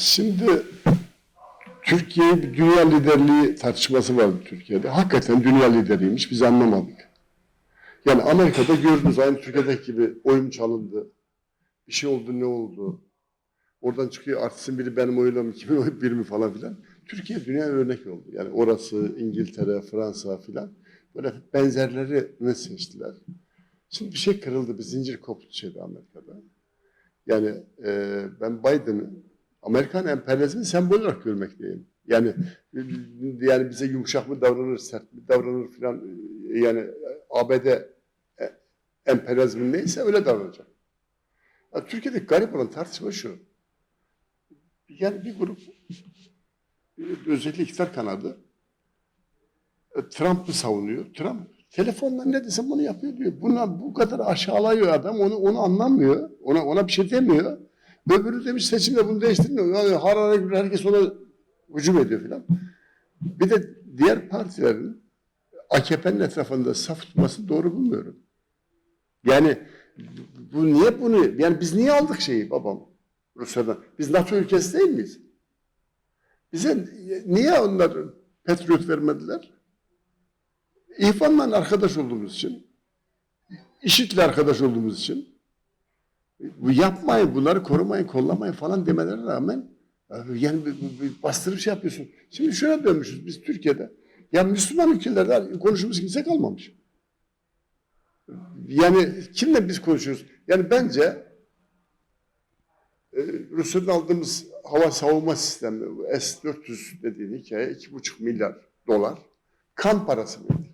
Şimdi Türkiye dünya liderliği tartışması vardı Türkiye'de. Hakikaten dünya lideriymiş. Biz anlamadık. Yani Amerika'da gördünüz aynı Türkiye'deki gibi oyun çalındı. Bir şey oldu ne oldu? Oradan çıkıyor artistin biri benim oylam kimin oy bir mi falan filan. Türkiye dünya örnek oldu. Yani orası İngiltere, Fransa filan böyle benzerlerini seçtiler. Şimdi bir şey kırıldı, bir zincir koptu şeyde Amerika'da. Yani e, ben Biden'ı Amerikan emperyalizmin sembolü olarak görmekteyim. Yani yani bize yumuşak mı davranır, sert mi davranır filan yani ABD emperyalizmin neyse öyle davranacak. Ya, Türkiye'de garip olan tartışma şu. Yani bir grup özellikle iktidar kanadı Trump'ı savunuyor. Trump telefonla ne desem bunu yapıyor diyor. Buna bu kadar aşağılıyor adam. Onu onu anlamıyor. Ona ona bir şey demiyor. Öbürü demiş seçimde bunu değiştirmiyor. Yani harara gibi herkes ona hücum ediyor filan. Bir de diğer partilerin AKP'nin etrafında saf tutması doğru bulmuyorum. Yani bu niye bunu yani biz niye aldık şeyi babam Rusya'dan? Biz NATO ülkesi değil miyiz? Bize niye onlar Patriot vermediler? İhvanla arkadaş olduğumuz için, IŞİD'le arkadaş olduğumuz için, yapmayın, bunları korumayın, kollamayın falan demelerine rağmen yani bastırıp şey yapıyorsun. Şimdi şuna dönmüşüz biz Türkiye'de. Ya Müslüman ülkelerde konuşumuz kimse kalmamış. Yani kimle biz konuşuyoruz? Yani bence e, Rusya'dan aldığımız hava savunma sistemi bu S-400 dediğin hikaye iki buçuk milyar dolar kan parası verdi.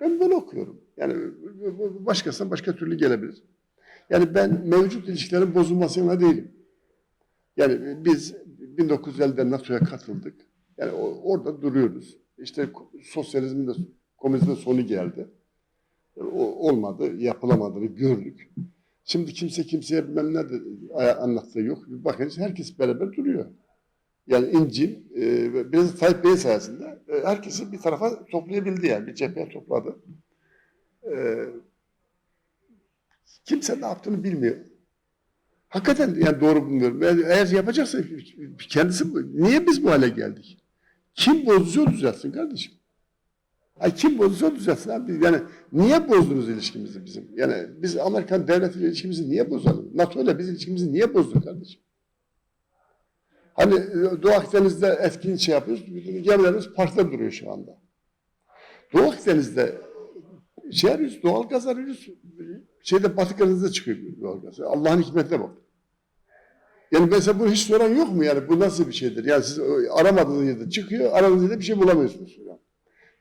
Ben böyle okuyorum. Yani başkasına başka türlü gelebilir. Yani ben mevcut ilişkilerin bozulmasına değilim. Yani biz 1950'de NATO'ya katıldık. Yani orada duruyoruz. İşte sosyalizmin de komünizmin sonu geldi. O, olmadı, yapılamadığını gördük. Şimdi kimse kimseye bilmem ne de anlattığı yok. Bir bakın herkes beraber duruyor. Yani İnci, e, biraz Tayyip Bey sayesinde e, herkesi bir tarafa toplayabildi yani. Bir cepheye topladı. E, kimse ne yaptığını bilmiyor. Hakikaten yani doğru bulmuyorum. Eğer yapacaksa kendisi. Niye biz bu hale geldik? Kim bozduysa o düzeltsin kardeşim. Ay kim bozduysa o düzeltsin abi. Yani niye bozdunuz ilişkimizi bizim? Yani biz Amerikan devletiyle ilişkimizi niye bozalım? NATO ile biz ilişkimizi niye bozduk kardeşim? Hani e, Doğu Akdeniz'de etkin şey yapıyoruz. Gemilerimiz parkta duruyor şu anda. Doğu Akdeniz'de şey arıyoruz, doğal gaz arıyoruz. Şeyde Batı Karadeniz'de çıkıyor doğal gaz. Allah'ın hikmetine bak. Yani mesela bunu hiç soran yok mu yani? Bu nasıl bir şeydir? Yani siz o aramadığınız yerde çıkıyor, aradığınız yerde bir şey bulamıyorsunuz. Yani.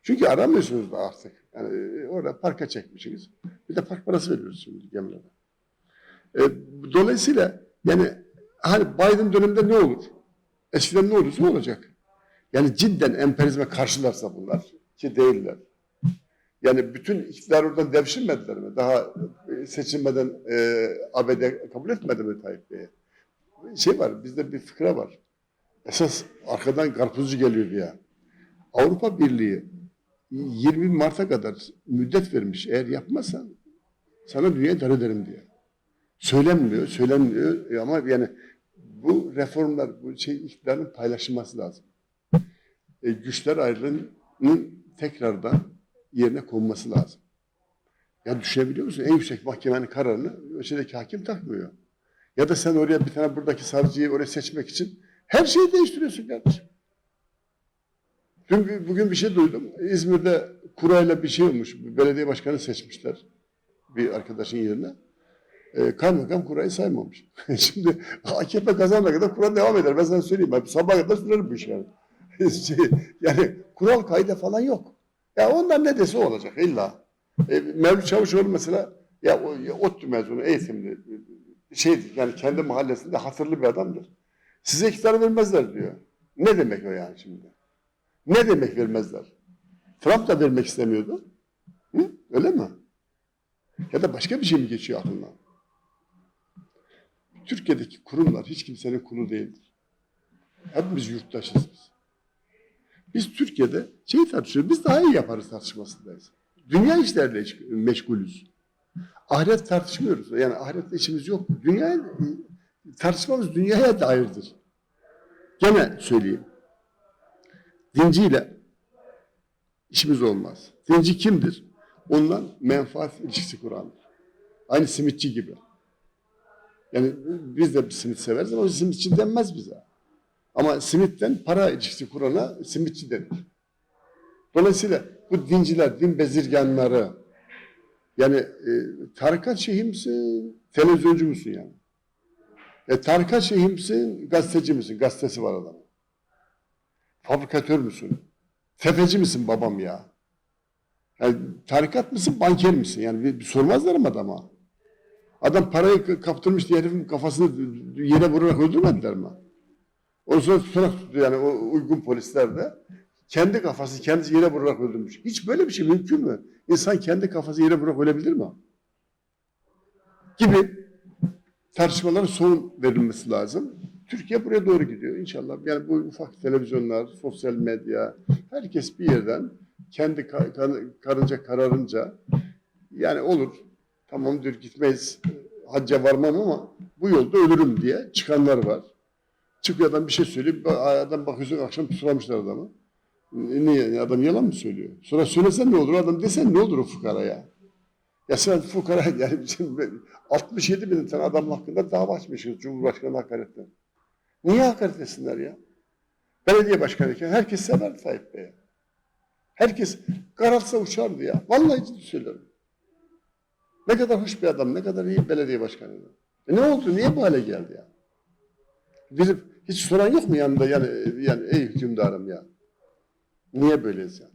Çünkü aramıyorsunuz da artık. Yani e, orada parka çekmişsiniz. Bir de park parası veriyoruz şimdi gemilere. E, dolayısıyla yani hani Biden döneminde ne olur? Eskiden ne olursa olacak. Yani cidden emperyalizme karşılarsa bunlar ki değiller. Yani bütün iktidar oradan devşirmediler mi? Daha e, seçilmeden e, ABD kabul etmedi mi Tayyip Bey'i? Şey var, bizde bir fıkra var. Esas arkadan karpuzcu geliyor diye. Avrupa Birliği 20 Mart'a kadar müddet vermiş. Eğer yapmazsan sana dünyayı dar ederim diye. Söylenmiyor, söylenmiyor E, ama yani bu reformlar, bu şey iktidarın paylaşılması lazım. E, güçler ayrılığının tekrardan yerine konması lazım. Ya düşünebiliyor musun? En yüksek mahkemenin kararını ölçedeki hakim takmıyor. Ya da sen oraya bir tane buradaki savcıyı oraya seçmek için her şeyi değiştiriyorsun kardeşim. Dün bugün bir şey duydum. İzmir'de kurayla bir şey olmuş. Bir belediye başkanı seçmişler bir arkadaşın yerine. E, kaymakam kurayı saymamış. Şimdi AKP kazanana kadar kura devam eder. Ben sana söyleyeyim. Ben sabaha kadar sürer bu iş. Şey, yani kural kaydı falan yok. Ya onlar ne dese olacak illa. E, Mevlüt Çavuşoğlu mesela ya, o, ya ODTÜ mezunu, eğitimli, şey yani kendi mahallesinde hatırlı bir adamdır. Size iktidarı vermezler diyor. Ne demek o yani şimdi? Ne demek vermezler? Trump da vermek istemiyordu. Hı? Öyle mi? Ya da başka bir şey mi geçiyor aklından? Türkiye'deki kurumlar hiç kimsenin kulu değildir. Hepimiz yurttaşız biz. Biz Türkiye'de şey tartışıyoruz, biz daha iyi yaparız tartışmasındayız. Dünya işlerle iş- meşgulüz. Ahiret tartışmıyoruz. Yani ahiretle işimiz yok. Dünya tartışmamız dünyaya dairdir. Gene söyleyeyim. Dinciyle işimiz olmaz. Dinci kimdir? Ondan menfaat ilişkisi kurandır. Aynı simitçi gibi. Yani biz de bir simit severiz ama simitçi denmez bize. Ama simitten para ilişkisi kurana simitçi denir. Dolayısıyla bu dinciler, din bezirganları yani e, tarikat şeyhi misin, televizyoncu musun yani? E, tarikat şeyhi misin, gazeteci misin? Gazetesi var adamın. Fabrikatör müsün? Tefeci misin babam ya? Yani tarikat mısın, banker misin? Yani bir, bir sormazlar mı adama? Adam parayı kaptırmış diye herifin kafasını yere vurarak öldürmediler mi? Ondan sonra tutanak tuttu yani o uygun polisler de. Kendi kafası kendisi yere vurarak öldürmüş. Hiç böyle bir şey mümkün mü? İnsan kendi kafası yere vurarak ölebilir mi? Gibi tartışmalara son verilmesi lazım. Türkiye buraya doğru gidiyor inşallah. Yani bu ufak televizyonlar, sosyal medya, herkes bir yerden kendi karınca kararınca yani olur. Tamam diyor gitmeyiz, hacca varmam ama bu yolda ölürüm diye çıkanlar var. Çıkıyor adam bir şey söylüyor, adam bakıyorsun akşam tutulamışlar adamı. Niye? Yani Adam yalan mı söylüyor? Sonra söylesen ne olur? Adam desen ne olur o fukaraya? Ya sen fukara yani bizim 67 bin tane adam hakkında dava açmışız Cumhurbaşkanı hakaretten. Niye hakaret etsinler ya? Belediye başkanıyken herkes sever Tayyip Bey'i. Herkes kararsa uçardı ya. Vallahi ciddi söylüyorum. Ne kadar hoş bir adam, ne kadar iyi belediye başkanıydı. E ne oldu? Niye bu hale geldi ya? Bizim hiç soran yok mu yanında yani yani ey hükümdarım ya? Niye böyleyiz ya?